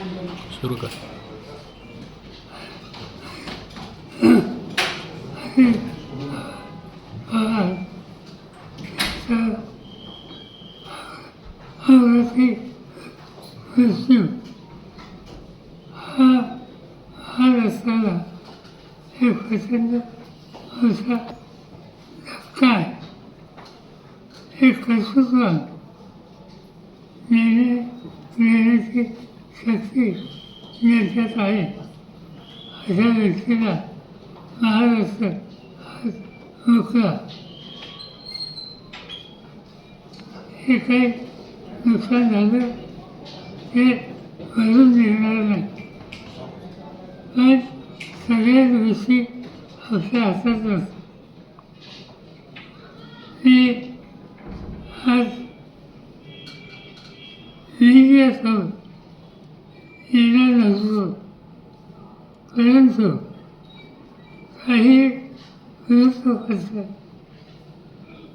सुरू कर. आवडती हा हा रस्त्याला एक प्रचंड असा धक्का हे कर्तृत्वान नेणे नेण्याची शक्ती ज्यांच्यात आहे. अशा व्यक्तीला महाराष्ट्र हा हे काही नुकसान झालं ते भरून निघणार नाही. पण सगळ्याच गोष्टी आपल्या हातात असतात. मी आज मीडियासमोर येणार नसतो परंतु काही वृत्तपत्र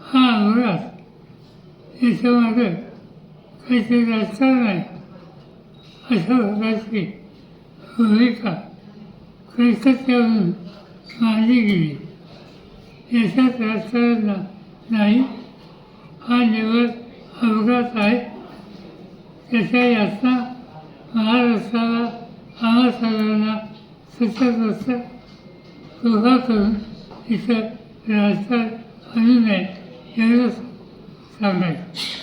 हा अंगरात याच्यामध्ये काहीतरी आहे. अशा प्रकारची भूमिका कलकत्त्यावरून मांडली गेली. याच्यात राजकारण नाही. हा निवड अपघात आहे. त्याच्या यातना あるさがあなたのような拙者としてご家族にしてください。め、よろさめ。に。